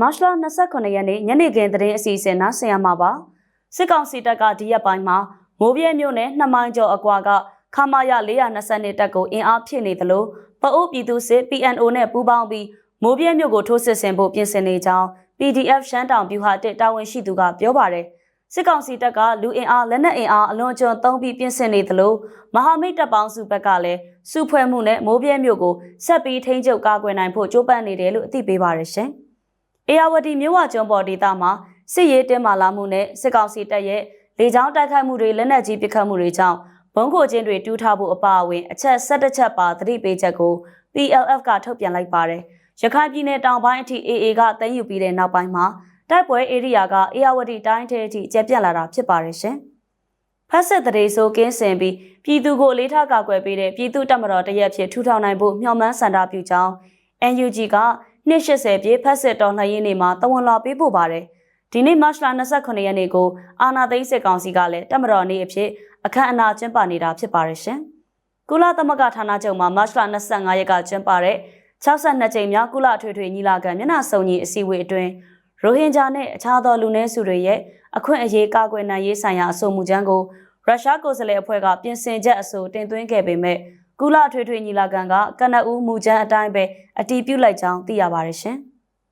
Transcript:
မတ်လ29ရက်နေ့ညနေခင်းသတင်းအစီအစဉ်နားဆင်ရမှာပါစစ်ကောင်စီတပ်ကဒီရက်ပိုင်းမှာမိုးပြဲမြို့နယ်နှစ်မိုင်ကျော်အကွာကခမာရ420တပ်ကိုအင်အားဖြည့်နေသလိုပအိုးပြည်သူစစ် PNO နဲ့ပူးပေါင်းပြီးမိုးပြဲမြို့ကိုထိုးစစ်ဆင်ဖို့ပြင်ဆင်နေကြောင်း PDF ရှမ်းတောင်ဗျူဟာတစ်တာဝန်ရှိသူကပြောပါတယ်စစ်ကောင်စီတပ်ကလူအင်အားလက်နက်အင်အားအလွန်အကျွံသုံးပြီးပြင်ဆင်နေသလိုမဟာမိတ်တပ်ပေါင်းစုဘက်ကလည်းစုဖွဲ့မှုနဲ့မိုးပြဲမြို့ကိုဆက်ပြီးထိန်းချုပ်ကာကွယ်နိုင်ဖို့ကြိုးပမ်းနေတယ်လို့အသိပေးပါရရှင်။ အေယာဝတီမြို့ဝကျွန်းပေါ်ဒေသမှာစစ်ရေးတင်းမာလာမှုနဲ့စစ်ကောင်စီတပ်ရဲ့လေကြောင်းတိုက်ခိုက်မှုတွေလက်နက်ကြီးပစ်ခတ်မှုတွေကြောင့်ဘုံခိုချင်းတွေတူးထားဖို့အပါအဝင်အချက်၁၁ချက်ပါသတိပေးချက်ကို PLF ကထုတ်ပြန်လိုက်ပါတယ်။ရခိုင်ပြည်နယ်တောင်ပိုင်းအထိ AA ကတန်းယူပြီးတဲ့နောက်ပိုင်းမှာတိုက်ပွဲဧရိယာကအေယာဝတီတိုင်းထဲအထိကျပြန့်လာတာဖြစ်ပါတယ်ရှင်။ဖက်ဆက်တရေဆိုကင်းစင်ပြီးပြည်သူကိုအလေးထားကာကွယ်ပေးတဲ့ပြည်သူတပ်မတော်တရက်ဖြစ်ထူထောင်နိုင်ဖို့မျှော်မှန်းစန္ဒပြုကြောင်း NUG က 280ပြည့်ဖက်ဆက်တော်လှန်ရေးနေ့မှာတဝန်လာပေးပို့ပါတယ်။ဒီနေ့မတ်လ29ရက်နေ့ကိုအာနာသိန်းစစ်ကောင်စီကလည်းတပ်မတော်နေ့အဖြစ်အခမ်းအနားကျင်းပနေတာဖြစ်ပါတယ်ရှင်။ကုလသမဂ္ဂဌာနချုပ်မှာမတ်လ25ရက်ကကျင်းပတဲ့62ကြိမ်မြောက်ကုလထွေထွေညီလာခံမျက်နှာစုံညီအစည်းအဝေးအတွင်းရိုဟင်ဂျာနဲ့အခြားသောလူနည်းစုတွေရဲ့အခွင့်အရေးကာကွယ်နိုင်ရေးဆိုင်ရာအဆိုအမူကြမ်းကိုရုရှားကိုယ်စားလှယ်အဖွဲ့ကပြင်ဆင်ချက်အဆိုတင်သွင်းခဲ့ပေမဲ့ ကုလထွေထွေညီလာခံကကနအူးမူကြမ်းအတိုင်းပဲအတီးပြုတ်လိုက်ကြောင်းသိရပါတယ်ရှင်။